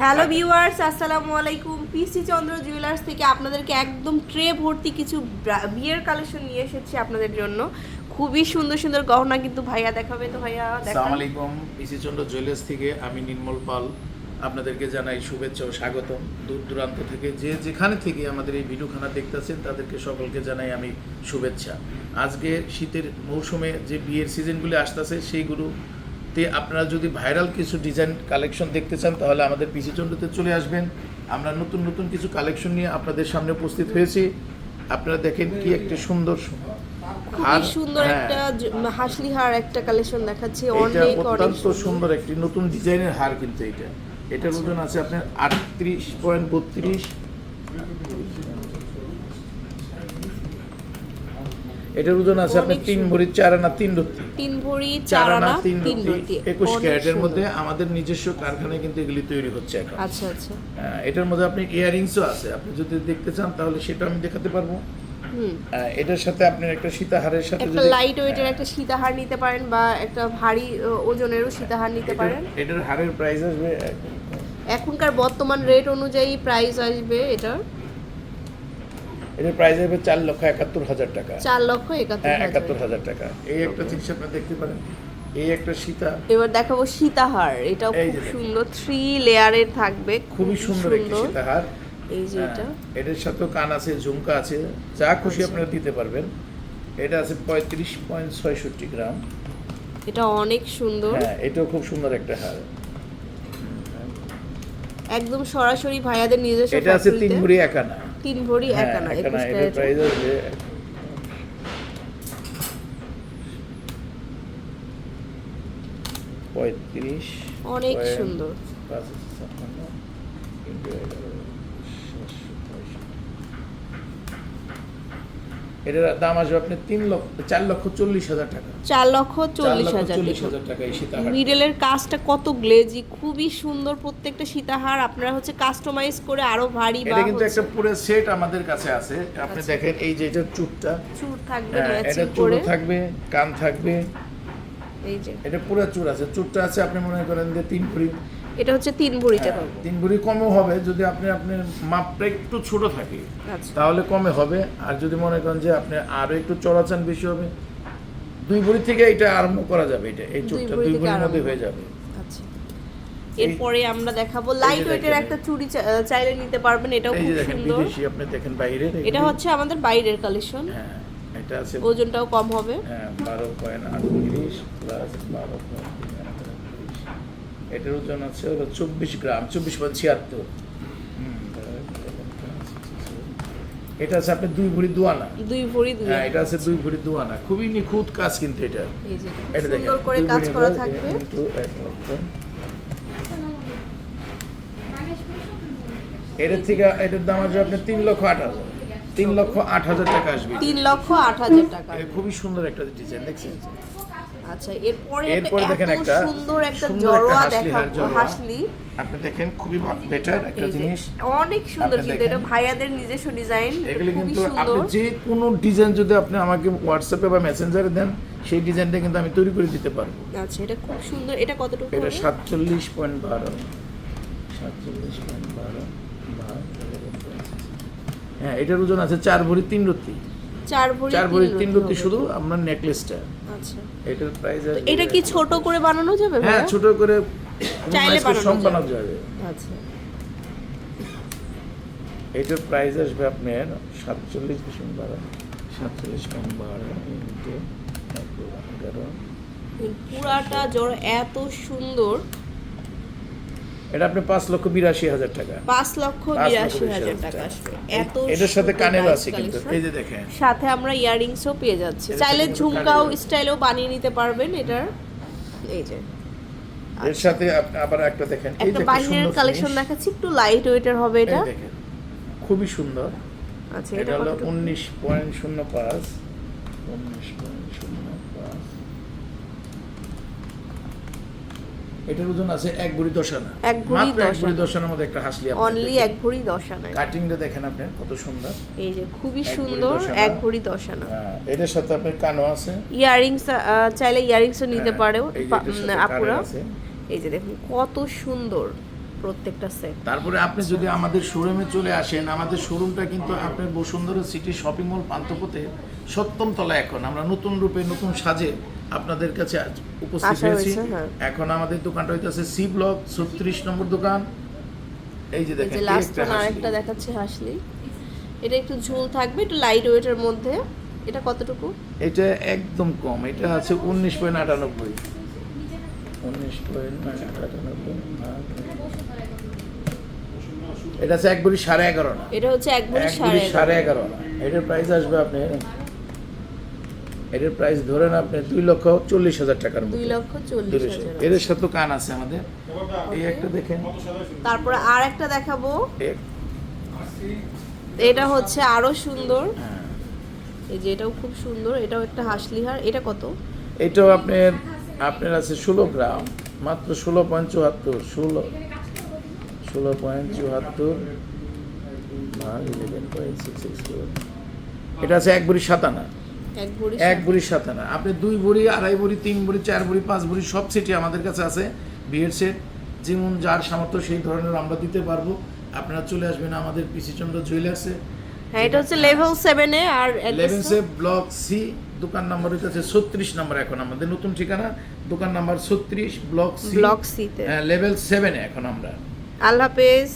Hello viewers আসসালামু আলাইকুম। পিসি চন্দ্র jewellers থেকে আপনাদেরকে একদম ট্রে ভর্তি কিছু বিয়ের কালেকশন নিয়ে এসেছি আপনাদের জন্য। খুবই সুন্দর সুন্দর গহনা কিন্তু ভাইয়া দেখাবে তো ভাইয়া আসসালামু আলাইকুম পিসি চন্দ্র জুয়েলার্স থেকে আমি নির্মল পাল। আপনাদেরকে জানাই শুভেচ্ছা ও স্বাগতম। দূর দূরান্ত থেকে যে যেখানে থেকে আমাদের এই ভিডিওখানা দেখতেছেন, তাদেরকে সকলকে জানাই আমি শুভেচ্ছা। আজকে শীতের মৌসুমে যে বিয়ের সিজনগুলি আসতেছে সেইগুলোতে আপনারা যদি ভাইরাল কিছু ডিজাইন কালেকশন দেখতে চান তাহলে আমাদের পিসি চন্দ্রতে চলে আসবেন। আমরা নতুন নতুন কিছু কালেকশন নিয়ে আপনাদের সামনে উপস্থিত হয়েছি। আপনারা দেখেন কি একটা সুন্দর খুবই সুন্দর হ্যাঁ। একটা হাসলি হার একটা কালেকশন দেখাচ্ছি অনেক অনেক অত্যন্ত সুন্দর। সুন্দর একটি নতুন ডিজাইনের হার কিন্তু এটা। এটার ওজন আছে আপনার আটত্রিশ পয়েন্ট বত্রিশ। এটার ওজন আছে আপনার তিন ভরি চার আনা তিন রত্তি তিন ভরি চার আনা তিন রত্তি একুশ ক্যারেটের মধ্যে আমাদের নিজস্ব কারখানায় কিন্তু এগুলি তৈরি হচ্ছে এখন। আচ্ছা আচ্ছা। এটার মধ্যে আপনি ইয়ারিংসও আছে। আপনি যদি দেখতে চান তাহলে সেটা আমি দেখাতে পারব। এটার সাথে আপনি একটা সীতাহারের সাথে একটা লাইট ওয়েটের হ্যাঁ, একটা সীতাহার নিতে পারেন বা একটা ভারী ওজনেরও সীতাহার নিতে পারেন। এটার হারের প্রাইস আসবে এখনকার বর্তমান রেট অনুযায়ী প্রাইস আসবে এটার। এটার প্রাইস আসবে চার লক্ষ একাত্তর হাজার টাকা। চার লক্ষ একাত্তর হ্যাঁ হাজার। একাত্তর হাজার টাকা। এই একটা জিনিস আপনি দেখতে পারেন। এই একটা সীতা। এবার দেখাবো সীতাহার। এটাও খুব সুন্দর থ্রি লেয়ারের থাকবে। খুবই সুন্দর একটি সীতাহার। এই যে এটা। হ্যাঁ, এটার সাথেও কান আছে ঝুমকা আছে। যা খুশি আচ্ছা। আপনারা দিতে পারবেন। এটা আছে পঁয়ত্রিশ পয়েন্ট ছয়ষট্টি গ্রাম। এটা অনেক সুন্দর। হ্যাঁ এটাও খুব সুন্দর একটা হার। একদম সরাসরি ভাইয়াদের নিজস্ব এটা আছে তিন। ভরি একানা। তিন ভরি এক একানা একানা একুশ ক্যারেট। পঁয়ত্রিশ অনেক সুন্দর। এটার দাম আসবে আপনি তিন লক্ষ চার লক্ষ চল্লিশ হাজার টাকা। চার লক্ষ চল্লিশ হাজার টাকা। এই সীতাহার। মিডলের কাজটা কত গ্লেজি খুবই সুন্দর প্রত্যেকটা সীতাহার। আপনারা হচ্ছে কাস্টমাইজ করে আরও ভারী বা এটা কিন্তু একটা পুরো সেট আমাদের কাছে আছে। আপনি আচ্ছা। দেখেন এই যে এটার চুটটা। চুর থাকবে হ্যাঁ, এটা চুড়ো থাকবে কান থাকবে। এই যে। এটা পুরো চুর আছে। চুরটা আছে আপনি মনে করেন যে তিন ভরি। এটা হচ্ছে তিন ভরিতে হ্যাঁ, তিন ভরি কমও হবে যদি আপনি আপনার মাপটা একটু ছোট থাকে আচ্ছা। তাহলে কমে হবে। আর যদি মনে করেন যে আপনি আরও একটু চড়াচান বেশি হবে দুই ভরি থেকে এটা আরম্ভ করা যাবে এটা এই চুরটা দুই ভরির মধ্যে হয়ে যাবে। আচ্ছা। এরপরে আমরা দেখাবো লাইট ওয়েটের একটা চুড়ি চাইলে নিতে পারবেন এটাও খুব সুন্দর। আপনি দেখেন বাইরে এটা হচ্ছে আমাদের বাইরের কালেকশন হ্যাঁ। এটা আছে ওজনটাও কম হবে। হ্যাঁ বারো পয়েন্ট আটত্রিশ প্লাস বারো পয়েন্ট এটার ওজন আছে হলো চব্বিশ গ্রাম চব্বিশ পয়েন্ট ছিয়াত্তর। এটা আছে আপনি দুই ভরি দুয়ানা দুই ভরি হ্যাঁ এটা আছে দুই ভরি দুয়ানা খুবই নিখুঁত কাজ কিন্তু এটা। এটা দেখেন সুন্দর করে কাজ করা থাকবে। এটার থেকে এটার দাম আছে আপনার তিন লক্ষ আট হাজার। তিন লক্ষ আট হাজার টাকা আসবে। তিন লক্ষ আট হাজার টাকা। খুবই সুন্দর একটা ডিজাইন দেখছেন? আচ্ছা এরপরে এরপরে দেখেন একটা সুন্দর একটা জড়োয়া হাসলি আপনি দেখেন খুবই বেটার একটা যে, জিনিস। অনেক সুন্দর কিন্তু এটা ভাইয়াদের নিজস্ব ডিজাইন এগুলি কিন্তু আপনি যে কোনো ডিজাইন যদি আপনি আমাকে হোয়াটসঅ্যাপে বা মেসেঞ্জারে দেন সেই ডিজাইনটা কিন্তু আমি তৈরি করে দিতে পারব। আচ্ছা এটা খুব সুন্দর। এটা কতটুকু এটা? সাতচল্লিশ পয়েন্ট বারো। সাতচল্লিশ পয়েন্ট বারো। হ্যাঁ এটার ওজন আছে চার ভরি তিন রত্তি। চার ভরি তিন রত্তি শুধু আপনার নেকলেসটা আচ্ছা। এটার প্রাইস তো এটা কি ছোট করে বানানো যাবে হ্যাঁ ছোট করে চাইলে বানানো যাবে। আচ্ছা। এটার প্রাইস আসবে আপনার সাতচল্লিশ দশমিক বারো। সাতচল্লিশ পয়েন্ট বারো ইন্টু এগারো। পুরাটা জড় এত সুন্দর। এটা আপনি পাঁচ লক্ষ বিরাশি হাজার টাকা। পাঁচ লক্ষ বিরাশি হাজার টাকা। আসবে এত এটার সাথে nice আছে কিন্তু। এই যে দেখেন। সাথে আমরা ইয়াররিংসও পেয়ে যাচ্ছি। চাইলে ঝুমকাও কানের- স্টাইলেও বানিয়ে নিতে পারবেন এটার। এই যে। এর সাথে আবার একটা দেখেন। এই যে বাইরের কালেকশন দেখাচ্ছি একটু লাইট ওয়েটের হবে এটা। খুবই সুন্দর। আচ্ছা এটা এটা হলো উনিশ পয়েন্ট শূন্য পাঁচ। উনিশ পয়েন্ট শূন্য পাঁচ এটার ওজন আছে এক ভরি দশ আনা। এক ভরি দশ ভরি দশ আনার মধ্যে একটা হাসলি অনলি এক ভরি দশ আনায় কাটিংটা দেখেন আপনি কত সুন্দর। এই যে খুবই সুন্দর এক ভরি দশ আনা। হ্যাঁ, এটার সাথে আপনার কানও আছে। ইয়ারিংস চাইলে ইয়ারিংসও নিতে হ্যাঁ, পারেও আপুরা। এই যে দেখুন কত সুন্দর। প্রত্যেকটা সেট তারপরে আপনি যদি আমাদের শোরুমে চলে আসেন আমাদের শোরুমটা কিন্তু আপনার বসুন্ধরা সিটি শপিং মল পান্তপথে সপ্তম তলা এখন। আমরা নতুন রূপে নতুন সাজে আপনাদের কাছে আজ উপস্থিত হয়েছি। হ্যাঁ। এখন আমাদের দোকানটা হইতেছে সি ব্লক ছত্রিশ নম্বর দোকান। এই যে দেখেন লাস্ট আরেকটা। দেখাচ্ছে হাসলি। এটা একটু ঝোল থাকবে একটু লাইট ওয়েটের মধ্যে। এটা কতটুকু? এটা একদম কম। এটা আছে উনিশ পয়েন্ট আটানব্বই। উনিশ পয়েন্ট আটানব্বই। এটা আছে একবারই সাড়ে এগারো এটা হচ্ছে এক ভরি সাড়ে এগারো। এটার প্রাইস আসবে আপনি এটার প্রাইস ধরেন আপনি দুই লক্ষ চল্লিশ হাজার টাকার দুই লক্ষ চল্লিশ এর সাথে কান আছে আমাদের। এই একটা দেখেন। তারপরে আর একটা দেখাবো। এক- এটা হচ্ছে আরও সুন্দর। হ্যাঁ। এই যে এটাও খুব সুন্দর এটাও একটা হাসলিহার। এটা কত? এটাও আপনার আপনার আছে ষোলো গ্রাম মাত্র ষোলো পয়েন্ট চুয়াত্তর ষোলো ষোলো পয়েন্ট চুয়াত্তর ভাগ ইলেভেন পয়েন্ট সিক্স সিক্স এটা আছে এক বুড়ি সাতানা। এক বুড়ি সাতানা। আপনি দুই বুড়ি আড়াই বুড়ি তিন বুড়ি চার বুড়ি পাঁচ বুড়ি সব সেটই আমাদের কাছে আছে বিয়ের সেট। যেমন যার সামর্থ্য সেই ধরনের আমরা দিতে পারব। আপনারা চলে আসবেন আমাদের পিসি চন্দ্র জুয়েলার্সে হ্যাঁ এটা হচ্ছে লেভেল সেভেনে আর ব্লক সি দোকান নাম্বার হচ্ছে ছত্রিশ নম্বর এখন আমাদের নতুন ঠিকানা। দোকান নাম্বার ছত্রিশ ব্লক সি ব্লক হ্যাঁ লেভেল সেভেনে এখন আমরা। আল্লাহ হাফেজ।